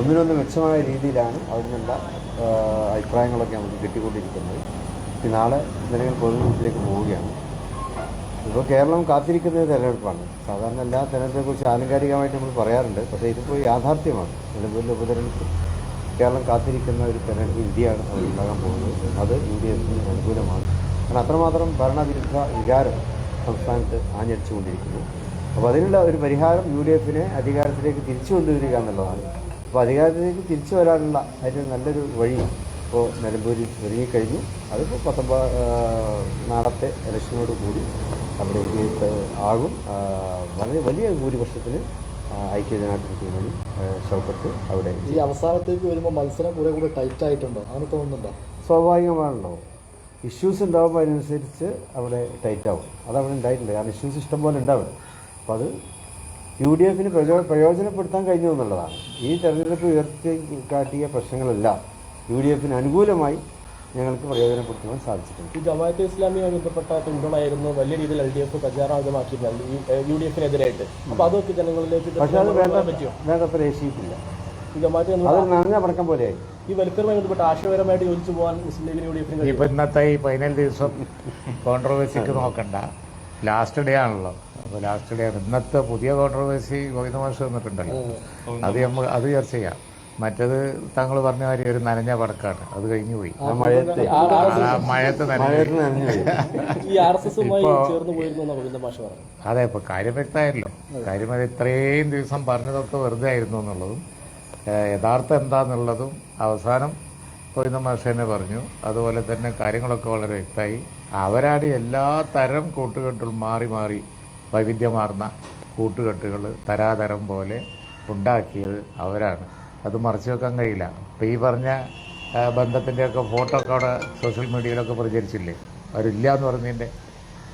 ഒന്നിനൊന്ന് മെച്ചമായ രീതിയിലാണ് അതിനുള്ള അഭിപ്രായങ്ങളൊക്കെ നമുക്ക് കിട്ടിക്കൊണ്ടിരിക്കുന്നത്. നാളെ നിലവിൽ പൊതുവിലേക്ക് പോവുകയാണ്. ഇപ്പോൾ കേരളം കാത്തിരിക്കുന്ന തിരഞ്ഞെടുപ്പാണ്. സാധാരണ എല്ലാ തിരഞ്ഞെടുപ്പിനെക്കുറിച്ച് ആലങ്കാരികമായിട്ട് നമ്മൾ പറയാറുണ്ട്. പക്ഷേ ഇതിപ്പോൾ യാഥാർത്ഥ്യമാണ്. നിലമ്പൂരിലെ ഉപതെരഞ്ഞെടുപ്പ്. കേരളം കാത്തിരിക്കുന്ന ഒരു തെരഞ്ഞെടുപ്പ് ഇന്ത്യയാണ് ഉണ്ടാകാൻ പോകുന്നത്. അത് എഫിന് അനുകൂലമാണ്. കാരണം അത്രമാത്രം ഭരണവിരുദ്ധ വികാരം സംസ്ഥാനത്ത് ആഞ്ഞടിച്ചുകൊണ്ടിരിക്കുന്നു. അപ്പോൾ അതിനുള്ള ഒരു പരിഹാരം യു ഡി എഫിനെ അധികാരത്തിലേക്ക് തിരിച്ചു കൊണ്ടുവരിക എന്നുള്ളതാണ് അപ്പോൾ അധികാരത്തിലേക്ക് തിരിച്ചു വരാനുള്ള അതിന് നല്ലൊരു വഴി ഇപ്പോൾ നിലമ്പൂരിൽ ഒരുങ്ങിക്കഴിഞ്ഞു. അതിപ്പോൾ പത്തൊമ്പത് നാളത്തെ ഇലക്ഷനോട് കൂടി അവിടെ ഇത് ആകും. വളരെ വലിയ ഭൂരിപക്ഷത്തിന് ഐക്യജനാധിപത്യമായി ഐക്യജനാധിപത്യ മുന്നണി ആ, ഷൗക്കത്ത് അവിടെ ഈ അവസാനത്തേക്ക് വരുമ്പോൾ മത്സരം കൂടെ കൂടെ ടൈറ്റ് ആയിട്ടുണ്ടോ? അങ്ങനെ തോന്നുന്നുണ്ടോ? സ്വാഭാവികമാണല്ലോ. ഇഷ്യൂസ് ഉണ്ടാകുമ്പോൾ അതിനനുസരിച്ച് അവിടെ ടൈറ്റ് ആവും. അതവിടെ ഉണ്ടായിട്ടുണ്ട്. കാരണം ഇഷ്യൂസ് ഇഷ്ടംപോലെ ഉണ്ടാവും അപ്പോൾ അത് യു ഡി എഫിന് പ്രചോ പ്രയോജനപ്പെടുത്താൻ കഴിഞ്ഞു എന്നുള്ളതാണ്. ഈ തെരഞ്ഞെടുപ്പ് ഉയർത്തി കാട്ടിയ പ്രശ്നങ്ങളെല്ലാം യു ഡി എഫിന് അനുകൂലമായി ഞങ്ങൾക്ക് പ്രയോജനപ്പെടുത്തുവാൻ സാധിച്ചിട്ടുണ്ട്. ഈ ജമാഅത്തെ ഇസ്ലാമിയുമായി ബന്ധപ്പെട്ട പിന്തുണയായിരുന്നു. വലിയ രീതിയിൽ എൽ ഡി എഫ് പ്രചാരണമാക്കിയിരുന്നത് ഈ യു ഡി എഫിനെതിരായിട്ട്. അപ്പൊ അതൊക്കെ ജനങ്ങളിലേക്ക് പക്ഷേ അത് വേണ്ട പറ്റിയോ വേണ്ടത്ര ഏശിയിട്ടില്ല ഈ വെൽഫെയറുമായി ബന്ധപ്പെട്ട് ആശയപരമായിട്ട് യോജിച്ചു പോകാൻ മുസ്ലിം ലീഗിന് യു ഡി എഫിന് കഴിയും ഇപ്പൊ ഇന്നത്തെ ഈ പതിനേഴ് ദിവസം കോൺട്രവേഴ്സിക്ക് നോക്കണ്ട. ലാസ്റ്റ് ഡേ ആണല്ലോ. അപ്പോൾ ലാസ്റ്റ് ഡേ ആണ്. ഇന്നത്തെ പുതിയ കോൺട്രവേഴ്സി ഗോവിന്ദ മാഷ് വന്നിട്ടുണ്ടല്ലോ. അത് നമ്മൾ അത് ചർച്ച ചെയ്യാം. മറ്റത് താങ്കൾ പറഞ്ഞ കാര്യം ഒരു നനഞ്ഞ പടക്കാണ് അത് കഴിഞ്ഞു പോയി. ആ മഴയത്ത്. അതെ ഇപ്പൊ കാര്യം വ്യക്തമായല്ലോ. കാര്യം അത് ഇത്രയും ദിവസം പറഞ്ഞതൊക്കെ വെറുതെ ആയിരുന്നു എന്നുള്ളതും യഥാർത്ഥം എന്താന്നുള്ളതും അവസാനം ഗോവിന്ദ മാസേനെ പറഞ്ഞു. അതുപോലെ തന്നെ കാര്യങ്ങളൊക്കെ വളരെ വ്യക്തമായി. അവരാണ് എല്ലാ തരം കൂട്ടുകെട്ടുകളും മാറി മാറി വൈവിധ്യമാർന്ന കൂട്ടുകെട്ടുകൾ തരാതരം പോലെ ഉണ്ടാക്കിയത് അവരാണ്. അത് മറച്ചു വെക്കാൻ കഴിയില്ല. ഇപ്പം ഈ പറഞ്ഞ ബന്ധത്തിന്റെയൊക്കെ ഫോട്ടോ ഒക്കെ അവിടെ സോഷ്യൽ മീഡിയയിലൊക്കെ പ്രചരിച്ചില്ലേ? അവരില്ല എന്ന് പറഞ്ഞതിന്റെ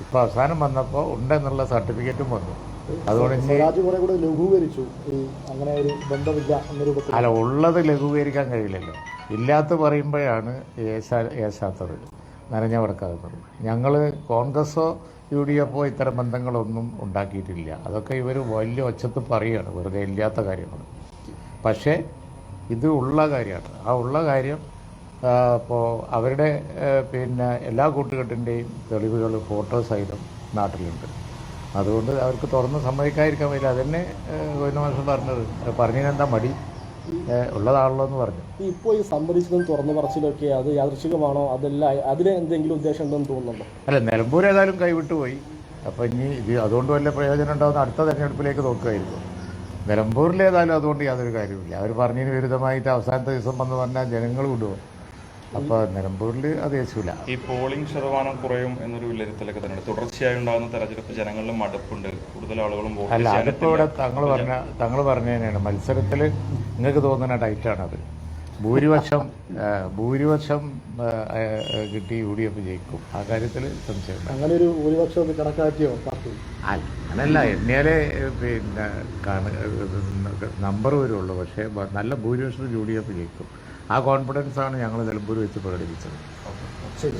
ഇപ്പം അവസാനം വന്നപ്പോൾ ഉണ്ടെന്നുള്ള സർട്ടിഫിക്കറ്റും വന്നു. അതുകൊണ്ട് ലഘൂകരിച്ചു. അങ്ങനെ ഒരു ബന്ധമില്ല അല്ല ഉള്ളത് ലഘൂകരിക്കാൻ കഴിയില്ലല്ലോ. ഇല്ലാത്ത പറയുമ്പോഴാണ് ഏശാ ഏശാത്തത്. നനഞ്ഞ വടക്കാകുന്നത് ഞങ്ങൾ കോൺഗ്രസോ യു ഡി എഫോ ഇത്തരം ബന്ധങ്ങളൊന്നും ഉണ്ടാക്കിയിട്ടില്ല. അതൊക്കെ ഇവർ വലിയ ഒച്ചത്ത് പറയുകയാണ് വെറുതെ ഇല്ലാത്ത കാര്യങ്ങൾ പക്ഷേ ഇത് ഉള്ള കാര്യമാണ്. ആ ഉള്ള കാര്യം ഇപ്പോൾ അവരുടെ പിന്നെ എല്ലാ കൂട്ടുകെട്ടിന്റെയും തെളിവുകൾ ഫോട്ടോ സഹിതം നാട്ടിലുണ്ട്. അതുകൊണ്ട് അവർക്ക് തുറന്ന് സമ്മതിക്കാതിരിക്കാൻ പറ്റില്ല. അതന്നെ ഗോവിന്ദ മാഷ് പറഞ്ഞത്. പറഞ്ഞതിനെന്താ മടി? ഉള്ളതാണല്ലോ എന്ന് പറഞ്ഞു. ഇപ്പോൾ ഈ സംബന്ധിച്ചതും തുറന്നു പറച്ചിലൊക്കെ അത് യാദൃശികമാണോ അതല്ല അതിന് എന്തെങ്കിലും ഉദ്ദേശം ഉണ്ടെന്ന് തോന്നുന്നുണ്ടോ? അല്ല നിലമ്പൂർ ഏതായാലും കൈവിട്ട് പോയി. അപ്പോൾ ഇനി ഇത് അതുകൊണ്ട് വല്ല പ്രയോജനം ഉണ്ടാകുന്ന അടുത്ത തെരഞ്ഞെടുപ്പിലേക്ക് നോക്കുമായിരുന്നു നിലമ്പൂരിൽ ഏതായാലും അതുകൊണ്ട് യാതൊരു കാര്യമില്ല അവർ പറഞ്ഞതിന് വിരുദ്ധമായിട്ട് അവസാനത്തെ ദിവസം വന്ന് പറഞ്ഞാൽ ജനങ്ങൾ വിടുമോ അപ്പോൾ നിലമ്പൂരിൽ അത് യേശൂല ഈ പോളിംഗ് ശതമാനം കുറയും എന്നൊരു വിലയിരുത്തലൊക്കെ തന്നെ തുടർച്ചയായി ഉണ്ടാകുന്ന തെരഞ്ഞെടുപ്പ് ജനങ്ങളിൽ മടുപ്പുണ്ട്. കൂടുതൽ ആളുകളും വോട്ട് അല്ല അതിപ്പോ അതിപ്പോൾ ഇവിടെ തങ്ങൾ പറഞ്ഞ തങ്ങൾ പറഞ്ഞ തന്നെയാണ്. മത്സരത്തിൽ നിങ്ങൾക്ക് തോന്നുന്ന ടൈറ്റാണത്. ഭൂരിപക്ഷം ഭൂരിപക്ഷം കിട്ടി യു ഡി എഫ് ജയിക്കും. ആ കാര്യത്തിൽ സംശയമില്ല. അങ്ങനെ ഒരു ഭൂരിപക്ഷം കണക്കാക്കിയോ അങ്ങനല്ല. എണ്ണയാലേ പിന്നെ നമ്പർ വരുള്ളൂ. പക്ഷേ നല്ല ഭൂരിപക്ഷം യു ഡി എഫ് ജയിക്കും. ആ കോൺഫിഡൻസ് ആണ് ഞങ്ങൾ നിലമ്പൂർ വെച്ച് പ്രകടിപ്പിച്ചത്. ശരി.